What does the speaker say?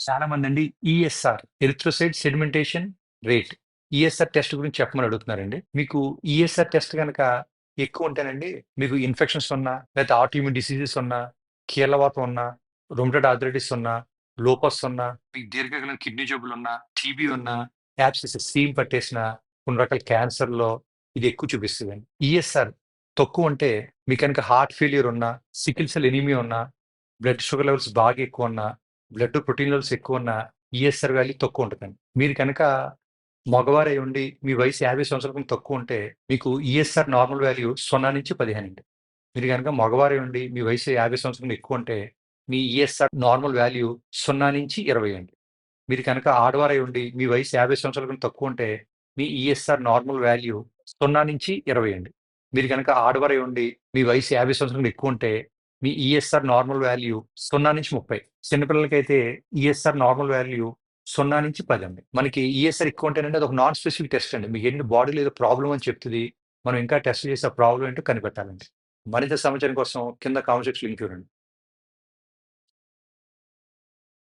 చాలా మంది అండి ESR erythrocyte sedimentation rate ESR test గురించి చెప్పమని అడుగుతున్నారండి. మీకు ఈఎస్ఆర్ టెస్ట్ కనుక ఎక్కువ ఉంటేనండి మీకు ఇన్ఫెక్షన్స్ ఉన్నా లేదా ఆటోమ్యూన్ డిసీజెస్ ఉన్నా కీళ్ళవాతం ఉన్నా రొమటెడ్ ఆర్థరైటిస్ ఉన్నా లోపస్ ఉన్నా మీకు దీర్ఘకాలం కిడ్నీ జబ్బులు ఉన్నా టీబీ ఉన్నా యాప్సిస్ సీమ్ పట్టేసిన కొన్ని రకాల క్యాన్సర్లో ఇది ఎక్కువ చూపిస్తుందండి. ఈఎస్ఆర్ తక్కువ ఉంటే మీకు కనుక హార్ట్ ఫెయిల్యూర్ ఉన్నా సికిల్ సెల్ ఎనీమియా ఉన్నా బ్లడ్ షుగర్ లెవెల్స్ బాగా ఎక్కువ ఉన్నా బ్లడ్ ప్రోటీన్ లెవెల్స్ ఎక్కువ ఉన్న ఈఎస్ఆర్ వాల్యూ తక్కువ ఉంటుందండి. మీరు కనుక మగవారై ఉండి మీ వయసు యాభై సంవత్సరాల తక్కువ ఉంటే మీకు ఈఎస్ఆర్ నార్మల్ వాల్యూ సున్నా నుంచి పదిహేను అండి మీరు కనుక మగవారై ఉండి మీ వయసు యాభై సంవత్సరాల ఎక్కువ ఉంటే మీ ఈఎస్ఆర్ నార్మల్ వాల్యూ సున్నా నుంచి ఇరవై అండి. మీరు కనుక ఆడవారై ఉండి మీ వయసు యాభై సంవత్సరాల తక్కువ ఉంటే మీ ఈఎస్ఆర్ నార్మల్ వాల్యూ సున్నా నుంచి ఇరవై అండి. మీరు కనుక ఆడవారై ఉండి మీ వయసు యాభై సంవత్సరాలకు ఎక్కువ ఉంటే మీ ఈఎస్ఆర్ నార్మల్ వాల్యూ సున్నా నుంచి ముప్పై. చిన్నపిల్లలకైతే ఈఎస్ఆర్ నార్మల్ వాల్యూ సున్నా నుంచి పది అండి మనకి ఈఎస్ఆర్ ఎక్కువ ఉంటే అది ఒక నాన్ స్పెసిఫిక్ టెస్ట్ అండి. మీకు ఎన్ని బాడీలో ఏదో ప్రాబ్లం అని చెప్తుంది మనం ఇంకా టెస్ట్ చేసే ప్రాబ్లం ఏంటో కనిపెట్టాలండి. మరింత సమాచారం కోసం కింద కామెంట్ సెక్షన్ లింక్ చూడండి